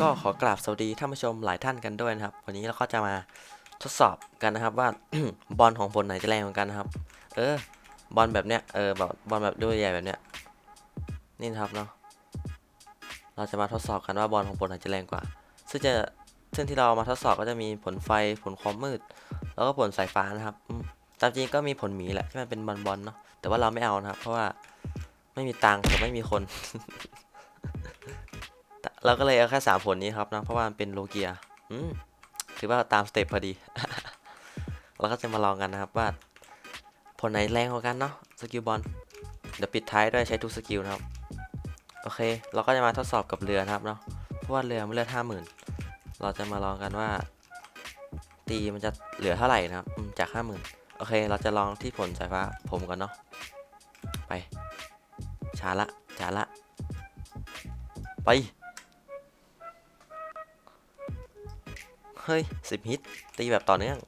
ก็ขอกราบสวัสดีท่านผู้ชมหลายท่านกันด้วยนะครับ วันนี้เราก็จะมาทดสอบกันนะครับว่า บอลของผลไหนจะแรงกว่ากันนะครับ เออบอลแบบเนี้ยเออแบบบอลแบบด้วยใหญ่แบบเนี้ยนี่นะครับเนาะเราจะมาทดสอบกันว่าบอลของผลไหนจะแรงกว่า ซึ่งจะซึ่งที่เรามาทดสอบก็จะมีผลไฟผลความมืด แล้วก็ผลสายฟ้านะครับตามจริงก็มีผลหมีแหละที่มันเป็นบอลบอลเนาะแต่ว่าเราไม่เอานะครับ เพราะว่าไม่มีตังค์กับไม่มีคน เราก็เลยเอาแค่สามผลนี้ครับนะเพราะว่ามันเป็นโลเกียอืมถือว่าตามสเต็ปพอดี เราก็จะมาลองกันนะครับว่าผลไหนแรงกว่ากันเนาะสกิลบอลเดี๋ยวปิดท้ายด้วยใช้ทุกสกิลนะครับ โอเค เราก็จะมาทดสอบกับเรือนะครับเนาะเพราะว่าเรือมันเลือดห้าหมื่นเราจะมาลองกันว่า ตีมันจะเหลือเท่าไหร่นะครับจากห้าหมื่นโอเค เราจะลองที่ผลสายฟ้าผมก่อนเนาะไปช้าละช้าละไป เฮ้ยสิบฮิต ตีแบบต่อเนื่อง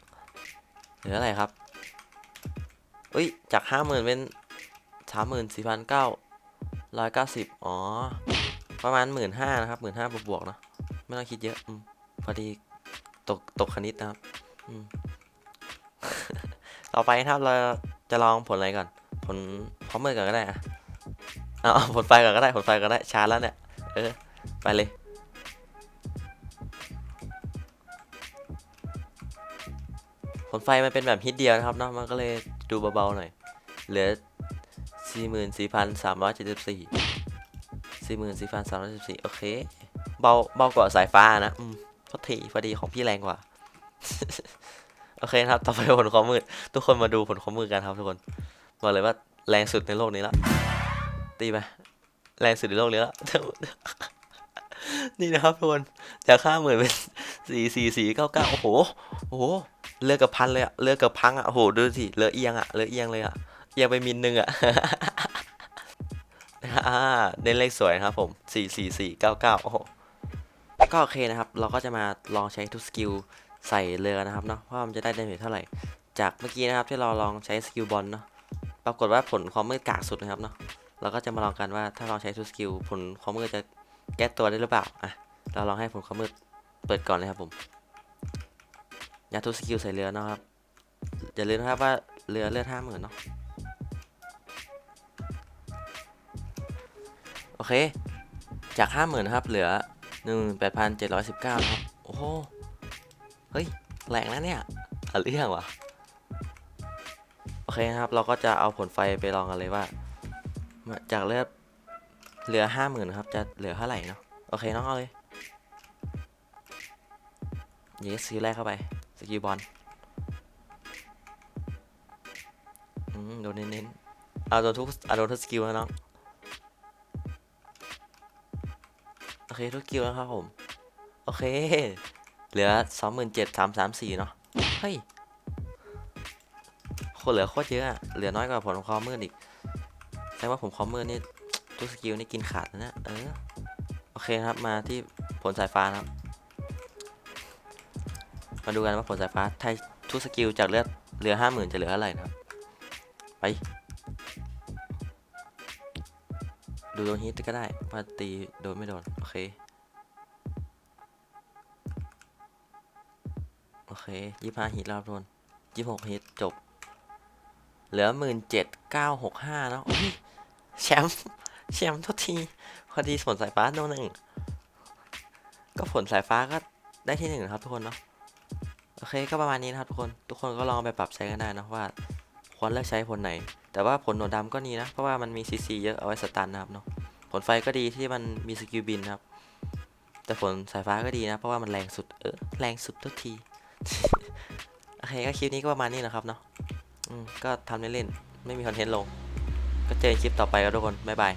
หลืออะไรครับอุ้ย จากห้าหมื่นเป็นสามหมื่นสี่พันเก้าร้อยเก้าสิบอ๋อ ประมาณหมื่นห้านะครับหมื่นห้าบวกๆเนอะไม่ต้องคิดเยอะอพอดีตกตกคณิตนะครับต่อไปนะครับเราจะลองผลอะไรก่อน ผลพร้อมมือก่อนก็ได้อะเอาเอาผลไฟก่อนก็ได้ผลไฟก่อนก็ได้ช้าแล้วเนี่ยเออไปเลย ผลไฟมันเป็นแบบฮิตเดียวนะครับเนาะมันก็เลยดูเบาๆหน่อย เหลือ 44,374 44,374 โอเค เบาเบากว่าสายฟ้านะ อืมพอทีพอดีของพี่แรงกว่า โอเคนะครับ ต่อไปผลความมืด ทุกคนมาดูผลความมืดกันครับทุกคน บอกเลยว่าแรงสุดในโลกนี้แล้วตีไป แรงสุดในโลกนี้แล้วนี่นะครับทุกคน จากห้าหมื่นเป็นสี่สี่สี่เก้าเก้าโอ้โห โอ้โห เรือกกับพันเลยอะเรือกกับพังอะโอ้โหดูสิเรือเอียงอะเรือเอียงเลยอะเอียงไปมินหนึ่งอะอ่าเน้นเลขสวยนะครับผมสี่สี่สี่เก้าเก้าโอ้โหก็โอเคนะครับ เราก็จะมาลองใช้ทุกสกิลใส่เรือนะครับเนาะว่ามันจะได้ดาเมจเท่าไหร่ จากเมื่อกี้นะครับที่เราลองใช้สกิลบอลเนาะปรากฏว่าผลความมืดกากสุดนะครับเนาะเราก็จะมาลองกันว่าถ้าเราใช้ทุกสกิลผลความมืดจะแก้ตัวได้หรือเปล่าอะเราลองให้ผลความมืดเปิดก่อนเลยครับผม ยัดทุกสกิลใส่เรือนะครับอย่าลืมนะครับว่าเรือเลือดห้าหมื่นเนาะโอเค จากห้าหมื่นครับเหลือหนึ่งแปดพันเจ็ดร้อยสิบเก้าครับโอ้โหเฮ้ยแรงนะเนี่ยเอาเรื่องวะโอเคครับ เราก็จะเอาผลไฟไปลองกันเลยว่า จากเลือดเหลือห้าหมื่นครับ จะเหลือเท่าไหร่เนาะโอเคน้องเอาเลยยิงสกิลแรกเข้าไป สกิลบอลอืมโดนเน้นๆเอาโดนทุกเอาโดนทุกสกิลแล้วน้องโอเคทุกสกิลแล้วครับผม โอเค เหลือสองหมื่นเจ็ดสามสามสี่เนาะเฮ้ยโคตรเหลือโคตรเยอะอะเหลือน้อยกว่าผลความมืดอีกแสดงว่าผมความมืดนี่ทุกสกิลนี่กินขาดนะเนี่ยเออโอเคครับมาที่ผลสายฟ้านะครับ มาดูกันว่าผลสายฟ้าไทยทุกสกิลจากเลือดเหลือห้าหมื่นจะเหลือเท่าไหร่นะครับ ไป ดูโดนฮิตก็ได้ว่าตีโดนไม่โดน โอเค โอเคยี่ห้าฮิตแล้วทุกคนยี่หกฮิตจบ เหลือหมื่นเจ็ดเก้าหกห้าแล้วแชมป์แชมป์ทุกที พอดีผลสายฟ้าโดนหนึ่งก็ผลสายฟ้าก็ได้ที่หนึ่งนะครับทุกคนเนาะ โอเคก็ประมาณนี้นะครับทุกคนทุกคนก็ลองไปปรับใช้กันได้นะว่าควรเลือกใช้ผลไหน แต่ว่าผลหนวดดำก็ดีนะ เพราะว่ามันมีซีซีเยอะเอาไว้สตันนะครับเนาะผลไฟก็ดีที่มันมีสกิลบินครับ แต่ผลสายฟ้าก็ดีนะ เพราะว่ามันแรงสุดเออแรงสุดทุกทีโอเคก็คลิปนี้ก็ประมาณนี้นะครับเนาะอืมก็ทำเล่นๆไม่มีคอนเทนต์ลง ก็เจอกันคลิปต่อไปครับทุกคนบ๊ายบาย